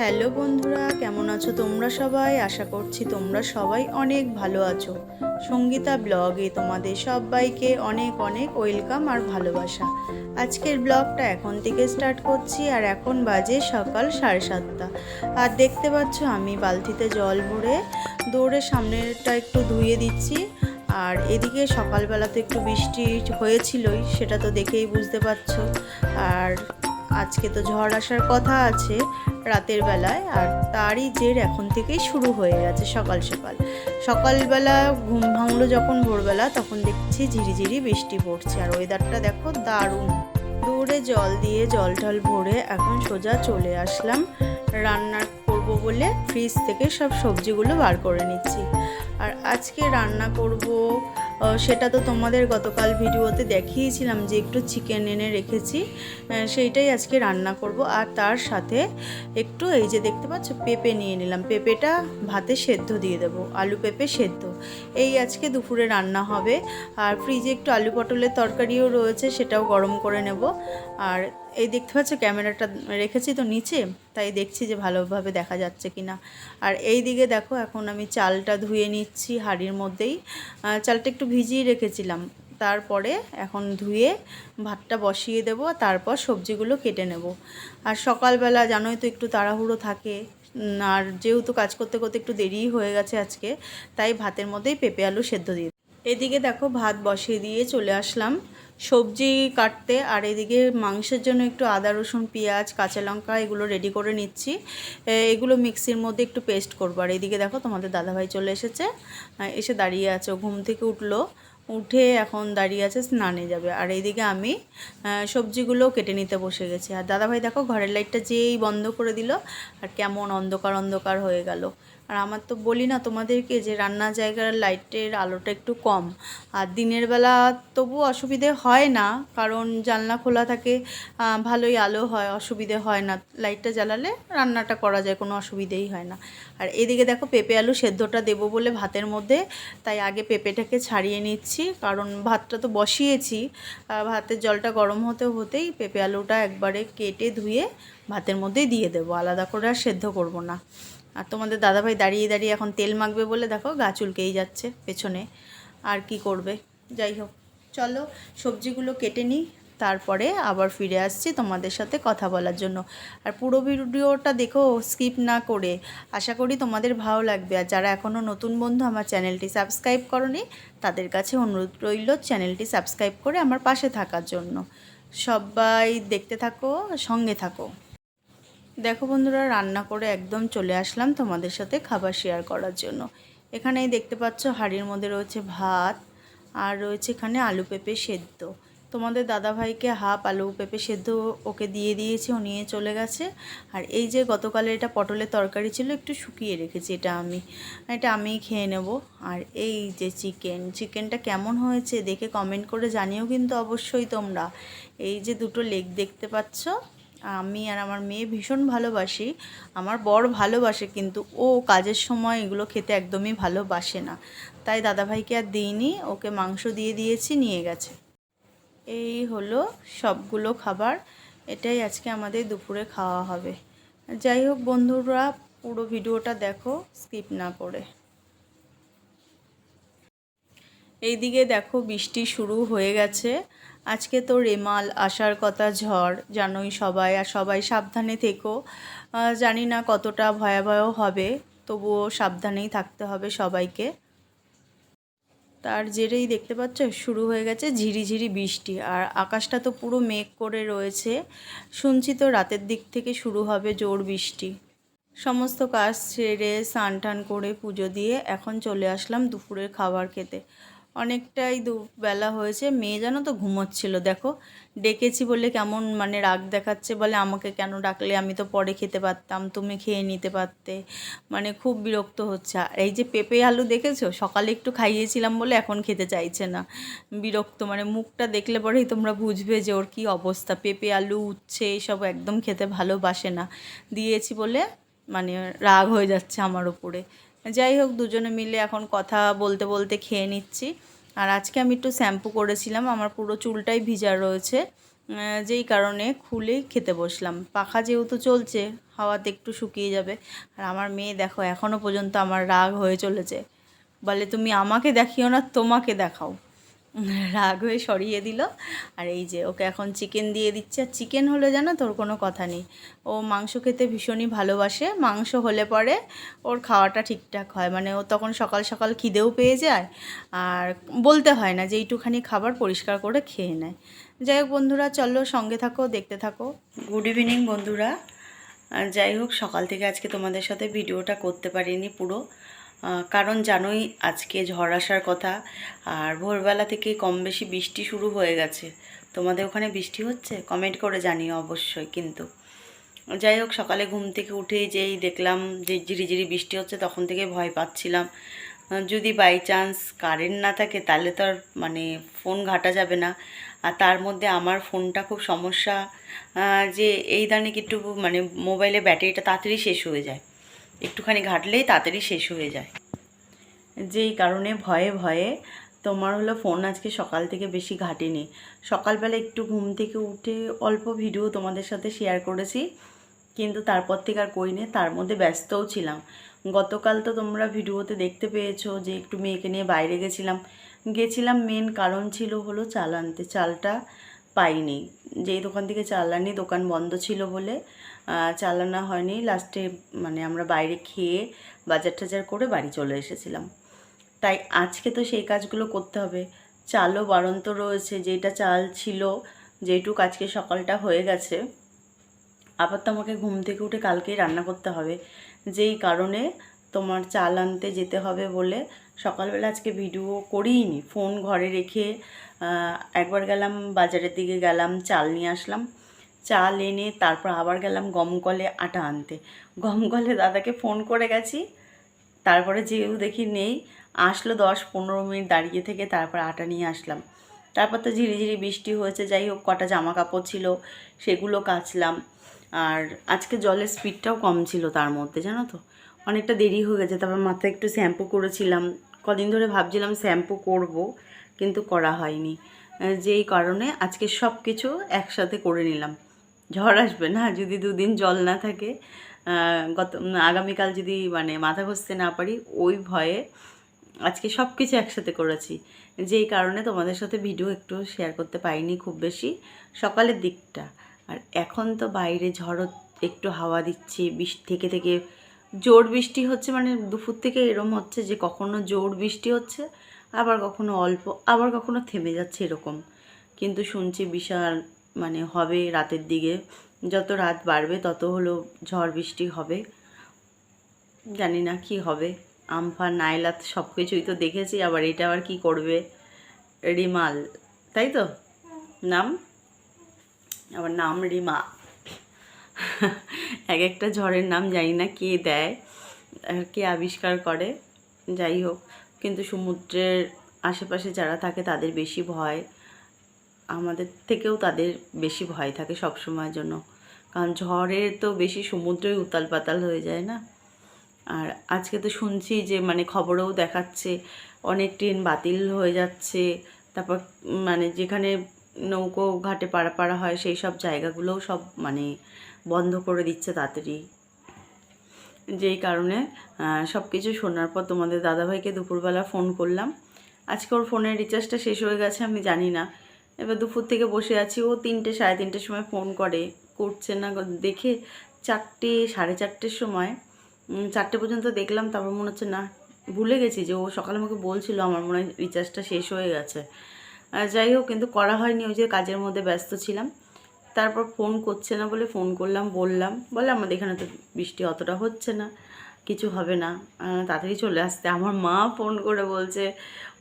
Hello বন্ধুরা, কেমন আছো তোমরা সবাই? আশা করছি তোমরা সবাই অনেক ভালো আছো। সঙ্গীতা ব্লগে তোমাদের সবাইকে অনেক অনেক ওয়েলকাম আর ভালোবাসা। আজকের ব্লগটা এখন থেকে স্টার্ট করছি আর এখন বাজে সকাল সাড়ে সাতটা। আর দেখতে পাচ্ছ আমি বালতিতে জল ভরে দৌড়ে সামনেরটা একটু ধুয়ে দিচ্ছি। আর এদিকে সকালবেলা তো একটু বৃষ্টি হয়েছিলই, সেটা তো দেখেই বুঝতে পারছ। আর আজকে তো ঝড় আসার কথা আছে রাতের বেলায়, আর তারই জের এখন থেকেই শুরু হয়ে গেছে সকাল সকাল। সকালবেলা ঘুম ভাঙলো যখন ভোরবেলা, তখন দেখছি ঝিরিঝিরি বৃষ্টি পড়ছে, আর ওয়েদারটা দেখো দারুণ। দৌড়ে জল দিয়ে জল টল ভরে এখন সোজা চলে আসলাম রান্না করব বলে ফ্রিজ থেকে সব সবজিগুলো বার করে নিচ্ছি। আর আজকে রান্না করব সেটা তো তোমাদের গতকাল ভিডিওতে দেখিয়েছিলাম যে একটু চিকেন এনে রেখেছি। সেইটাই আজকে রান্না করব। আর তার সাথে একটু এই যে দেখতে পাচ্ছ, পেঁপে নিয়ে নিলাম। পেঁপেটা ভাতে সেদ্ধ দিয়ে দেবো, আলু পেঁপে সেদ্ধ। এই আজকে দুপুরে রান্না হবে। আর ফ্রিজে একটু আলু পটলের তরকারিও রয়েছে, সেটাও গরম করে নেব। আর এই দেখতে পাচ্ছ, ক্যামেরাটা রেখেছি তো নিচে, তাই দেখছি যে ভালোভাবে দেখা যাচ্ছে কি না আর এই দিকে দেখো, এখন আমি চালটা ধুয়ে নিচ্ছি হাঁড়ির মধ্যেই। চালটা একটু ভিজিয়ে রেখেছিলাম। তারপরে এখন ধুয়ে ভাতটা বসিয়ে দেবো তারপর সবজিগুলো কেটে নেব। আর সকালবেলা জানোই তো একটু তাড়াহুড়ো থাকে। আর যেহেতু কাজ করতে করতে একটু দেরিই হয়ে গেছে আজকে, তাই ভাতের মধ্যেই পেঁপে আলু সেদ্ধ দিয়ে এদিকে দেখো, ভাত বসিয়ে দিয়ে চলে আসলাম। সবজি কাটতে আর এদিকে মাংসের জন্য একটু আদা, রসুন, পেঁয়াজ, কাঁচা লঙ্কা এগুলো রেডি করে নিচ্ছি। এগুলো মিক্সির মধ্যে একটু পেস্ট করব। আর এদিকে দেখো তোমাদের দাদাভাই চলে এসেছে। এসে দাঁড়িয়ে আছে। ঘুম থেকে উঠল। উঠে এখন দাঁড়িয়ে আছে, স্নানে যাবে। আর এইদিকে আমি সবজিগুলো কেটে নিতে বসে গেছি। আর দাদাভাই দেখো ঘরের লাইটটা যেই বন্ধ করে দিল, আর কেমন অন্ধকার অন্ধকার হয়ে গেল। আর আমার তো বলি না তোমাদেরকে যে রান্নার জায়গার লাইটের আলোটা একটু কম। আর দিনের বেলা তবু অসুবিধে হয় না, কারণ জানলা খোলা থাকে ভালোই আলো হয়, অসুবিধে হয় না। লাইটটা জ্বালালে রান্নাটা করা যায়, কোনো অসুবিধেই হয় না। আর এদিকে দেখো পেঁপে আলু সেদ্ধটা দেবো বলে ভাতের মধ্যে, তাই আগে পেঁপেটাকে ছাড়িয়ে নিচ্ছি, কারণ ভাতটা তো বসিয়েছি। ভাতের জলটা গরম হতে হতেই পেঁপে আলুটা একবারে কেটে ধুয়ে ভাতের মধ্যেই দিয়ে দেবো, আলাদা করে আর সেদ্ধ করব না। আর তোমাদের দাদাভাই দাঁড়িয়ে দাঁড়িয়ে এখন তেল মাখবে বলে দেখো গা চুলকেই যাচ্ছে পেছনে। আর কি করবে? যাই হোক, চলো সবজিগুলো কেটে নিই, তারপরে আবার ফিরে আসছি তোমাদের সাথে কথা বলার জন্য। আর পুরো ভিডিওটা দেখো, স্কিপ না করে। আশা করি তোমাদের ভালো লাগবে। আর যারা এখনও নতুন বন্ধু, আমার চ্যানেলটি সাবস্ক্রাইব করনি, তাদের কাছে অনুরোধ রইল চ্যানেলটি সাবস্ক্রাইব করে আমার পাশে থাকার জন্য। সবাই দেখতে থাকো, সঙ্গে থাকো। দেখো বন্ধুরা, রান্না করে একদম চলে আসলাম তোমাদের সাথে খাবার শেয়ার করার জন্য। এখানেই দেখতে পাচ্ছ হাঁড়ির মধ্যে রয়েছে ভাত আর রয়েছে এখানে আলু পেঁপে সেদ্ধ। তোমাদের দাদাভাইকে হাফ আলু পেঁপে সেদ্ধ ওকে দিয়ে দিয়েছি, ও নিয়ে চলে গেছে। আর এই যে গতকালে এটা পটলের তরকারি ছিল, একটু শুকিয়ে রেখেছি এটা আমি। এটা আমিই খেয়ে নেব। আর এই যে চিকেন, চিকেনটা কেমন হয়েছে দেখে কমেন্ট করে জানিও কিন্তু অবশ্যই তোমরা। এই যে দুটো লেগ দেখতে পাচ্ছ আমি আর আমার মেয়ে ভীষণ ভালোবাসি। আমার বর ভালোবাসে কিন্তু ও কাজের সময় এগুলো খেতে একদমই ভালোবাসে না। তাই দাদাভাইকে আর দিইনি, ওকে মাংস দিয়ে দিয়েছি, নিয়ে গেছে। এই হলো সবগুলো খাবার। এটাই আজকে আমাদের দুপুরে খাওয়া হবে। যাই হোক বন্ধুরা, পুরো ভিডিওটা দেখো, স্কিপ না করে। এইদিকে দেখো বৃষ্টি শুরু হয়ে গেছে। আজকে তো রেমাল আসার কথা ঝড়, জানোই সবাই, আর সবাই সাবধানে থেকো। জানি না কতটা ভয়াবহ হবে, তবুও সাবধানেই থাকতে হবে সবাইকে। তার জেরেই দেখতে পাচ্ছ, শুরু হয়ে গেছে ঝিরিঝিরি বৃষ্টি, আর আকাশটা তো পুরো মেঘ করে রয়েছে। শুনছি তো রাতের দিক থেকে শুরু হবে জোর বৃষ্টি। সমস্ত কাজ সেরে স্নান করে পুজো দিয়ে এখন চলে আসলাম দুপুরের খাবার খেতে। অনেকটাই দুবেলা হয়েছে। মেয়ে যেন তো ঘুমোচ্ছিল, দেখো। ডেকেছি বলে কেমন মানে রাগ দেখাচ্ছে, বলে আমাকে কেন ডাকলে? আমি তো পরে খেতে পারতাম, তুমি খেয়ে নিতে পারতে। মানে খুব বিরক্ত হচ্ছে। আর এই যে পেঁপে আলু দেখেছ? সকালে একটু খাইয়েছিলাম বলে এখন খেতে চাইছে না। বিরক্ত মানে মুখটা দেখলে পরেই তোমরা বুঝবে যে ওর কী অবস্থা। পেঁপে আলু, উচ্ছে এইসব একদম খেতে ভালোবাসে না। দিয়েছি বলে মানে রাগ হয়ে যাচ্ছে আমার উপরে। যাই হোক, দুজনে মিলে এখন কথা বলতে বলতে খেয়ে নিচ্ছি। আর আজকে আমি একটু শ্যাম্পু করেছিলাম, আমার পুরো চুলটাই ভিজা রয়েছে। যেই কারণে খুলে খেতে বসলাম। পাখা যেহেতু চলছে, হাওয়াতে একটু শুকিয়ে যাবে। আর আমার মেয়ে দেখো এখনও পর্যন্ত আমার রাগ হয়ে চলেছে। বলে, তুমি আমাকে দেখিও না, তোমাকে দেখাও। রাগ হয়ে সরিয়ে দিল। আর এই যে ওকে এখন চিকেন দিয়ে দিচ্ছে। আর চিকেন হলে জানো তোর কোনো কথা নেই। ও মাংস খেতে ভীষণই ভালোবাসে। মাংস হলে পরে ওর খাওয়াটা ঠিকঠাক হয়। মানে ও তখন সকাল সকাল খিদেও পেয়ে যায়। আর বলতে হয় না যে এইটুখানি খাবার পরিষ্কার করে খেয়ে নেয়। যাই হোক বন্ধুরা, চলো সঙ্গে থাকো, দেখতে থাকো। গুড ইভিনিং বন্ধুরা। যাই হোক, সকাল থেকে আজকে তোমাদের সাথে ভিডিওটা করতে পারিনি পুরো। কারণ জানোই আজকে ঝড় আসার কথা। আর ভোরবেলা থেকে কম বেশি বৃষ্টি শুরু হয়ে গেছে। তোমাদের ওখানে বৃষ্টি হচ্ছে? কমেন্ট করে জানিও অবশ্যই কিন্তু। যাই হোক, সকালে ঘুম থেকে উঠে যেই দেখলাম যে ঝিরিঝিরি বৃষ্টি হচ্ছে, তখন থেকে ভয় পাচ্ছিলাম। যদি বাই চান্স কারেন্ট না থাকে, তাহলে তো আর মানে ফোন ঘাটা যাবে না। আর তার মধ্যে আমার ফোনটা খুব সমস্যা যে এই দানে একটু মানে মোবাইলে ব্যাটারিটা তাড়াতাড়ি শেষ হয়ে যায়। একটুখানি ঘাটলেই তাড়াতাড়ি শেষ হয়ে যায়। যেই কারণে ভয়ে ভয়ে তোমার হলো ফোন আজকে সকাল থেকে বেশি ঘাটেনি। সকালবেলা একটু ঘুম থেকে উঠে অল্প ভিডিও তোমাদের সাথে শেয়ার করেছি, কিন্তু তারপর থেকে আর করিনি, তার মধ্যে ব্যস্তও ছিলাম। গতকাল তো তোমরা ভিডিওতে দেখতে পেয়েছ যে একটু মেয়েকে নিয়ে বাইরে গেছিলাম। গেছিলাম মেন কারণ ছিল হলো চাল আনতে, চালটা পাইনি। যেই দোকান থেকে চাল আনি দোকান বন্ধ ছিল বলে আহ, চাল আনা হয়নি লাস্টে মানে আমরা বাইরে খেয়ে বাজার টাজার করে বাড়ি চলে এসেছিলাম। তাই আজকে তো সেই কাজগুলো করতে হবে। চালও বাড়ন্ত রয়েছে যেটা চাল ছিল যেটুক আজকে সকালটা হয়ে গেছে। আবার তো আমাকে ঘুম থেকে উঠে কালকেই রান্না করতে হবে। যেই কারণে তোমার চাল আনতে যেতে হবে বলে সকালবেলা আজকে ভিডিও করিনি ফোন ঘরে রেখে একবার গেলাম বাজারের দিকে গেলাম চাল নিয়ে আসলাম। চাল এনে তারপর আবার গেলাম গমকলে আটা আনতে। গমকলে দাদাকে ফোন করে গেছি, তারপরে যেহেতু দেখি নেই, আসলো দশ পনেরো মিনিট দাঁড়িয়ে থেকে তারপর আটা নিয়ে আসলাম। তারপর তো ঝিরিঝিরি বৃষ্টি হয়েছে, যাই হোক কটা জামা কাপড় ছিল সেগুলো কাচলাম। আর আজকে জলের স্পিডটাও কম ছিল তার মধ্যে, জানো তো? অনেকটা দেরি হয়ে গেছে, তারপর মাথায় একটু শ্যাম্পু করেছিলাম। কদিন ধরে ভাবছিলাম শ্যাম্পু করব, কিন্তু করা হয়নি। যেই কারণে আজকে সব কিছু একসাথে করে নিলাম। ঝড় আসবে না, যদি দুদিন জল না থাকে গত, আগামীকাল যদি মানে মাথা ঘষতে না পারি, ওই ভয়ে আজকে সব কিছু একসাথে করেছি। যেই কারণে তোমাদের সাথে ভিডিও একটু শেয়ার করতে পারিনি খুব বেশি, সকালের দিকটা। আর এখন তো বাইরে ঝড় একটু হাওয়া দিচ্ছে বৃষ্টি থেকে থেকে জোর বৃষ্টি হচ্ছে মানে দুপুর থেকে এরম হচ্ছে যে কখনো জোর বৃষ্টি হচ্ছে, আবার কখনো অল্প, আবার কখনো থেমে যাচ্ছে এরকম। কিন্তু শুনছি বিশাল মানে হবে রাতের দিকে। যত রাত বাড়বে, তত হলো ঝড় বৃষ্টি হবে। জানি না কি হবে। আমফান নাইলাত সব কিছুই তো দেখেছি, আবার এটা আবার কি করবে? রিমাল, তাই তো? নাম? আবার নাম রিমা। এক একটা ঝড়ের নাম জানি না কে দেয় কে আবিষ্কার করে, যাই হোক। কিন্তু সমুদ্রের আশেপাশে যারা থাকে, তাদের বেশি ভয়। আমাদের থেকেও তাদের বেশি ভয় থাকে সব সময়ের জন্য। কারণ ঝড়ের তো বেশি সমুদ্রই উতাল পাতাল হয়ে যায় না? আর আজকে তো শুনছি যে মানে খবরেও দেখাচ্ছে, অনেক ট্রেন বাতিল হয়ে যাচ্ছে, তারপর মানে যেখানে নৌকো ঘাটে পাড়া হয়, সেই সব জায়গাগুলোও সব মানে বন্ধ করে দিচ্ছে তাড়াতাড়ি। যেই কারণে সব কিছু শোনার পর তোমাদের দাদাভাইকে দুপুরবেলা ফোন করলাম। আজকে ওর ফোনের রিচার্জটা শেষ হয়ে গেছে, আমি জানি না। এবার দুপুর থেকে বসে আছি। ও তিনটে, সাড়ে তিনটের সময় ফোন করে। করছে না, দেখে চারটে, সাড়ে চারটের সময়। চারটে পর্যন্ত দেখলাম, তারপর মনে হচ্ছে, না, ভুলে গেছি যে ও সকালে আমাকে বলছিল, আমার মনে হয় রিচার্জটা শেষ হয়ে গেছে। যাই হোক, কিন্তু করা হয়নি, ওই যে কাজের মধ্যে ব্যস্ত ছিলাম। তারপর ফোন করছে না বলে ফোন করলাম, বললাম। বলে, আমাদের এখানে তো বৃষ্টি অতটা হচ্ছে না, কিছু হবে না। তাড়াতাড়ি চলে আসতে। আমার মা ফোন করে বলছে,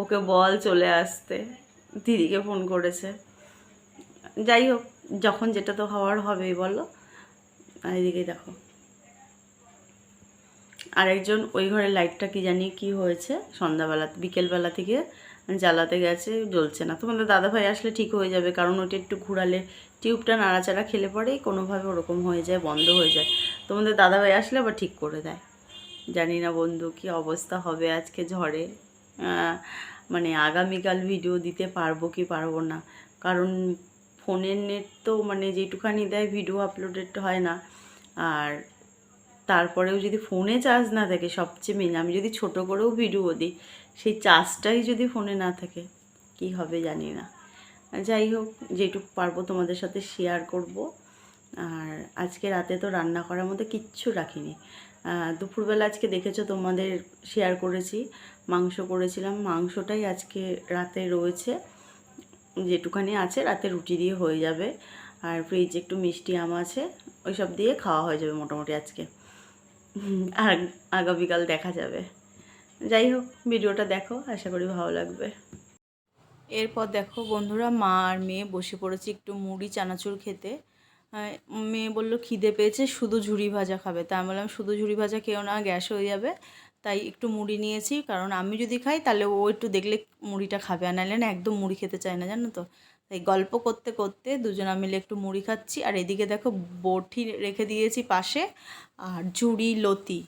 ওকে বল চলে আসতে। দিদিকে ফোন করেছে। যাই হোক, যখন যেটা তো হওয়ার হবেই, বলো। এদিকে দেখো। আরেকজন ওই ঘরের লাইটটা কি জানি কি হয়েছে, সন্ধ্যাবেলা, বিকেলবেলা থেকে জ্বালাতে গেছে, জ্বলছে না। তোমাদের দাদাভাই আসলে ঠিক হয়ে যাবে, কারণ ওটা একটু ঘুরালে টিউবটা নাড়াচাড়া খেলে পরেই কোনোভাবে ওরকম হয়ে যায়, বন্ধ হয়ে যায়। তোমাদের দাদাভাই আসলে আবার ঠিক করে দেয়। জানি না বন্ধু, কি অবস্থা হবে আজকে ঝড়ে। মানে আগামীকাল ভিডিও দিতে পারব কি পারব না? কারণ ফোনের নেট তো মানে যেটুখানি দেয় ভিডিও আপলোডেড হয় না। আর তারপরেও যদি ফোনে চার্জ না থাকে, সবচেয়ে মেন আমি যদি ছোট করেও ভিডিও দিই, সেই চার্জটাই যদি ফোনে না থাকে, কি হবে জানি না। যাই হোক, যেটুকু পারব তোমাদের সাথে শেয়ার করব। আর আজকে রাতে তো রান্না করার মধ্যে কিচ্ছু রাখিনি। দুপুরবেলা আজকে দেখেছ, তোমাদের শেয়ার করেছি, মাংস করেছিলাম। মাংসটাই আজকে রাতে রয়েছে, যেটুখানি আছে, রাতে রুটি দিয়ে হয়ে যাবে। আর ফ্রিজে একটু মিষ্টি আম আছে, ওইসব দিয়ে খাওয়া হয়ে যাবে মোটামুটি আজকে। আর আগামীকাল দেখা যাবে। যাই হোক, ভিডিওটা দেখো, আশা করি ভালো লাগবে। এরপর দেখো বন্ধুরা, মা আর মেয়ে বসে পড়েছি একটু মুড়ি, চানাচুর খেতে। মেয়ে বলল, খিদে পেয়েছে, শুধু ঝুড়ি ভাজা খাবে। তা আমি বললাম, শুধু ঝুড়ি ভাজা খেও না, গ্যাস হয়ে যাবে। তাই একটু মুড়ি নিয়েছি, কারণ আমি যদি খাই, তাহলে ও একটু দেখলে মুড়িটা খাবে। আর নাহলে না, একদম মুড়ি খেতে চায় না, জানো তো? তাই গল্প করতে করতে দুজনা মিলে একটু মুড়ি খাচ্ছি। আর এদিকে দেখো, বটি রেখে দিয়েছি পাশে, আর ঝুড়ি লতি।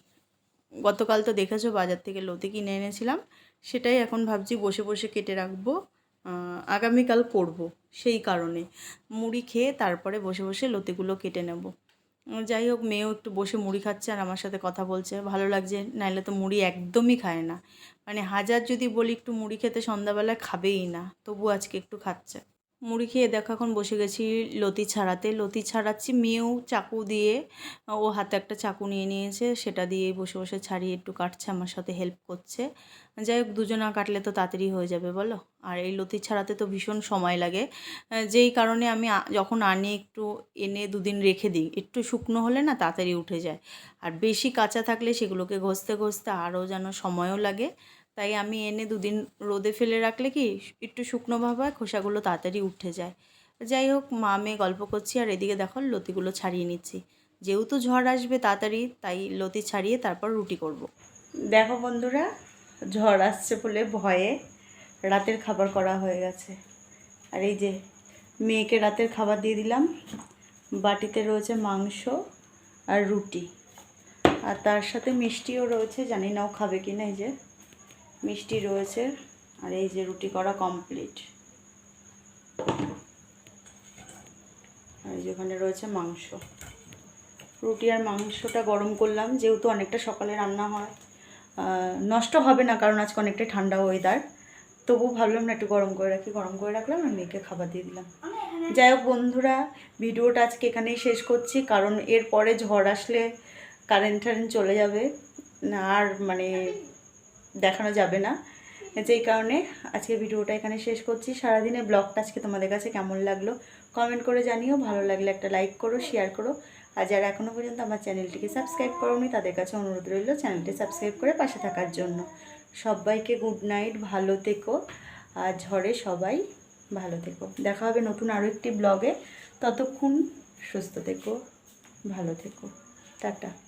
গতকাল তো দেখেছ, বাজার থেকে লতি কিনে এনেছিলাম। সেটাই এখন ভাবছি, বসে বসে কেটে রাখব। আগামীকাল করব সেই কারণে। মুড়ি খেয়ে তারপরে বসে বসে লতিগুলো কেটে নেব। যাই হোক, মেয়েও একটু বসে মুড়ি খাচ্ছে আর আমার সাথে কথা বলছে। ভালো লাগছে নাহলে তো মুড়ি একদমই খায় না। মানে হাজার যদি বলি একটু মুড়ি খেতে সন্ধ্যাবেলায় খাবেই না, তবু আজকে একটু খাচ্ছে। মুড়ি খেয়ে দেখো, এখন বসে গেছি লতি ছাড়াতে। লতি ছাড়াচ্ছি, মেয়েও চাকু দিয়ে, ও হাতে একটা চাকু নিয়ে নিয়েছে, সেটা দিয়েই বসে বসে ছাড়িয়ে একটু কাটছে, আমার সাথে হেল্প করছে। যাই হোক, দুজনা কাটলে তো তাড়াতাড়ি হয়ে যাবে, বলো? আর এই লতি ছাড়াতে তো ভীষণ সময় লাগে। যেই কারণে আমি যখন আনি একটু এনে দুদিন রেখে দিই, একটু শুকনো হলে না তাড়াতাড়ি উঠে যায়। আর বেশি কাঁচা থাকলে সেগুলোকে ঘষতে ঘষতে আরও যেন সময়ও লাগে। তাই আমি এনে দুদিন রোদে ফেলে রাখলে কি একটু শুকনো ভাব হয়, খোসাগুলো তাড়াতাড়ি উঠে যায়। যাই হোক, মা মেয়ে গল্প করছি আর এদিকে দেখো লতিগুলো ছাড়িয়ে নিচ্ছি। যেহেতু ঝড় আসবে তাড়াতাড়ি, তাই লতি ছাড়িয়ে তারপর রুটি করব। দেখো বন্ধুরা, ঝড় আসছে বলে ভয়ে রাতের খাবার করা হয়ে গেছে। আর এই যে মেয়েকে রাতের খাবার দিয়ে দিলাম। বাটিতে রয়েছে মাংস আর রুটি। আর তার সাথে মিষ্টিও রয়েছে, জানি না ও খাবে কি না এই যে। মিষ্টি রয়েছে আর এই যে রুটি করা কমপ্লিট আর এই যে ওখানে রয়েছে মাংস। রুটি আর মাংসটা গরম করলাম যেহেতু অনেকটা সকালে রান্না হয়। নষ্ট হবে না কারণ আজকে অনেকটা ঠান্ডা ওয়েদার তবু ভাবলাম না একটু গরম করে রাখি। গরম করে রাখলাম আর মেয়েকে খাবার দিয়ে দিলাম। যাই হোক বন্ধুরা ভিডিওটা আজকে এখানেই শেষ করছি কারণ এরপরে ঝড় আসলে কারেন্ট টারেন্ট চলে যাবে। আর মানে দেখানো যাবে না। যেই কারণে আজকে ভিডিওটা এখানে শেষ করছি। সারাদিনের ব্লগটা আজকে তোমাদের কাছে কেমন লাগল কমেন্ট করে জানিও। ভালো লাগলে একটা লাইক করো, শেয়ার করো। আর যারা এখনও পর্যন্ত আমার চ্যানেলটিকে সাবস্ক্রাইব করোনি, তাদের কাছে অনুরোধ রইল চ্যানেলটি সাবস্ক্রাইব করে পাশে থাকার জন্য। সবাইকে গুড নাইট, ভালো থেকো। আর ঝড়ে সবাই ভালো থেকো। দেখা হবে নতুন আরও একটি ব্লগে। ততক্ষণ সুস্থ থেকো, ভালো থেকো। টাটা।